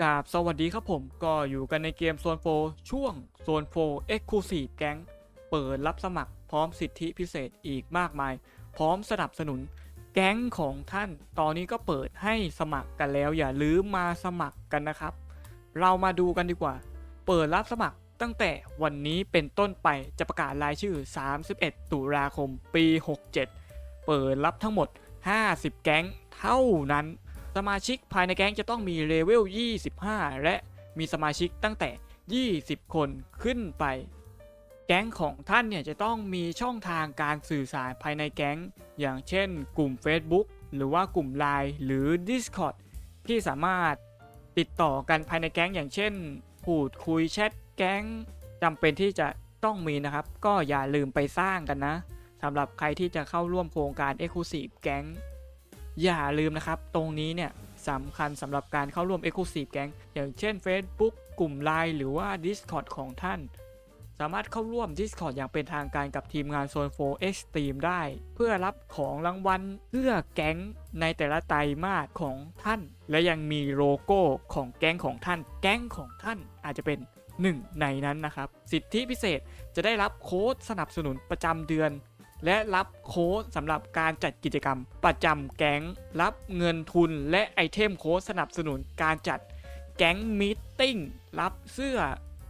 กราบสวัสดีครับผมก็อยู่กันในเกมโซนโฟช่วงโซนโฟ Exclusive แก๊งเปิดรับสมัครพร้อมสิทธิพิเศษอีกมากมาย พร้อมสนับสนุนแก๊งของท่าน ตอนนี้ก็เปิดให้สมัครกันแล้ว อย่าลืมมาสมัครกันนะครับ เรามาดูกันดีกว่า เปิดรับสมัครตั้งแต่วันนี้เป็นต้นไปจะประกาศรายชื่อ 31 ตุลาคมปี 67 เปิดรับทั้งหมด 50 แก๊งเท่านั้น สมาชิกภายในแก๊งจะต้องมีเลเวล 25 และมีสมาชิกตั้งแต่ 20 คนขึ้นไป แก๊งของท่านเนี่ยจะต้องมีช่องทางการสื่อสารภายในแก๊ง อย่างเช่น กลุ่ม Facebook หรือว่ากลุ่ม Line หรือ Discord ที่สามารถติดต่อกันภายในแก๊งอย่างเช่น พูดคุยแชทแก๊งจำเป็นที่จะต้องมีนะครับ ก็อย่าลืมไปสร้างกันนะสำหรับใครที่จะเข้าร่วมโครงการ Exclusive แก๊ง อย่าลืมนะครับ ตรงนี้เนี่ยสำคัญสำหรับการเข้าร่วม Exclusive แก๊งอย่างเช่น Facebook กลุ่ม Line หรือว่า Discord ของท่าน สามารถเข้าร่วม Discord อย่างเป็นทางการกับทีมงาน Zone 4 Extreme ได้ เพื่อรับของรางวัลเพื่อแก๊งในแต่ละไตรมาสของท่าน และยังมีโลโก้ของแก๊งของท่าน แก๊งของท่านอาจจะเป็นหนึ่งในนั้นนะครับ สิทธิพิเศษจะได้รับโค้ดสนับสนุนประจำเดือน และรับโค้ดสำหรับการจัดกิจกรรม ประจำแก๊ง รับเงินทุนและไอเทมโค้ดสนับสนุนการจัดแก๊งมีตติ้งรับเสื้อ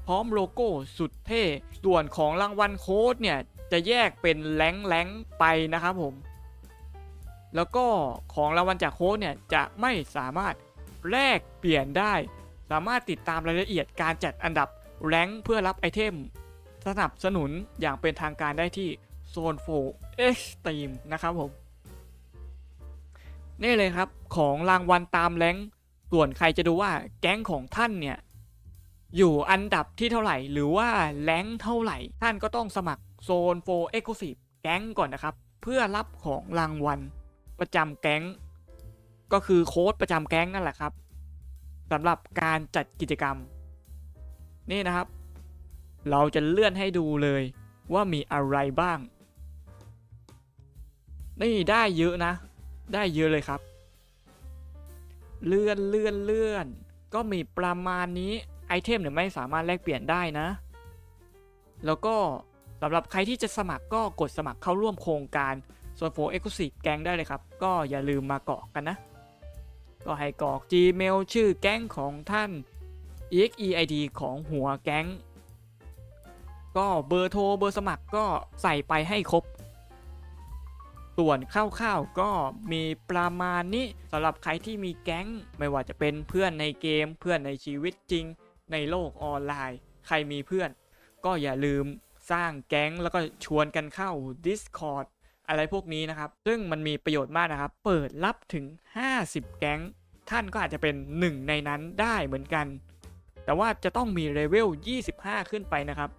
พร้อมโลโก้สุดเท่ ส่วนของรางวัลโค้ดเนี่ย จะแยกเป็นแรงแรงไปนะครับผม แล้วก็ของรางวัลจากโค้ดเนี่ย จะไม่สามารถแลกเปลี่ยนได้ สามารถติดตามรายละเอียดการจัดอันดับแรงเพื่อรับไอเทม สนับสนุนอย่างเป็นทางการได้ที่ โซน4 Extreme นะครับผม นี่เลยครับของรางวัลตามแรงส่วนใครจะดูว่าแก๊งของท่านเนี่ย อยู่อันดับที่เท่าไหร่ หรือว่าแรงเท่าไหร่ ท่านก็ต้องสมัครโซน4 Exclusive แก๊งก่อนนะครับ เพื่อรับของรางวัลประจำแก๊ง ก็คือโค้ดประจำแก๊งนั่นแหละครับสำหรับการจัดกิจกรรม นี่นะครับ เราจะเลื่อนให้ดูเลยว่ามีอะไรบ้าง นี่ได้เยอะนะ ได้เยอะเลยครับ เลื่อนเลื่อนเลื่อน ก็มีประมาณนี้ไอเทมเนี่ยไม่สามารถแลกเปลี่ยนได้นะ แล้วก็สำหรับใครที่จะสมัครก็กดสมัครเข้าร่วมโครงการส่วนโฟเอ็กซ์คลูซีฟแก๊งได้เลยครับ ก็อย่าลืมมากรอกกันนะ ก็ให้กรอก Gmail ชื่อแก๊งของท่าน EXEID ของหัวแก๊ง ก็เบอร์โทรเบอร์สมัครก็ใส่ไปให้ครบ ส่วนคร่าวๆก็มีประมาณนี้สำหรับใครที่มีแก๊ง ไม่ว่าจะเป็นเพื่อนในเกม เพื่อนในชีวิตจริง ในโลกออนไลน์ ใครมีเพื่อน ก็อย่าลืมสร้างแก๊งแล้วก็ชวนกันเข้า Discord อะไรพวกนี้นะครับ ซึ่งมันมีประโยชน์มากนะครับ เปิดรับถึง 50 แก๊ง ท่านก็อาจจะเป็นหนึ่งในนั้นได้เหมือนกัน แต่ว่าจะต้องมีเลเวล 25 ขึ้นไปนะครับ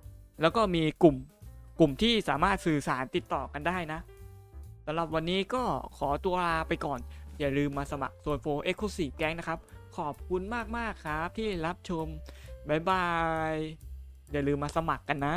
แล้วก็มีกลุ่ม กลุ่มที่สามารถสื่อสารติดต่อกันได้นะ สำหรับวันนี้ก็ขอตัวลาไปก่อน อย่าลืมมาสมัครส่วนโฟเอ็กซ์คลูซีฟแก๊งนะครับ ขอบคุณมากๆครับที่รับชม บ๊ายบาย อย่าลืมมาสมัครกันนะ